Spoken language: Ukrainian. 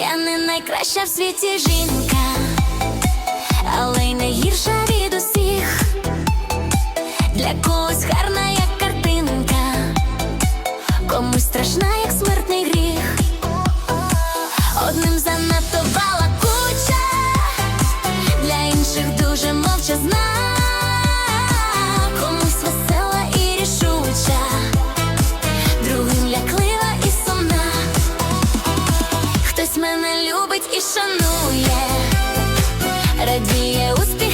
Я не найкраща в світі жінка, але й найгірша від усіх. Для когось гарна, як картинка, комусь страшна, як смертний мене любить і шанує, радіє успіх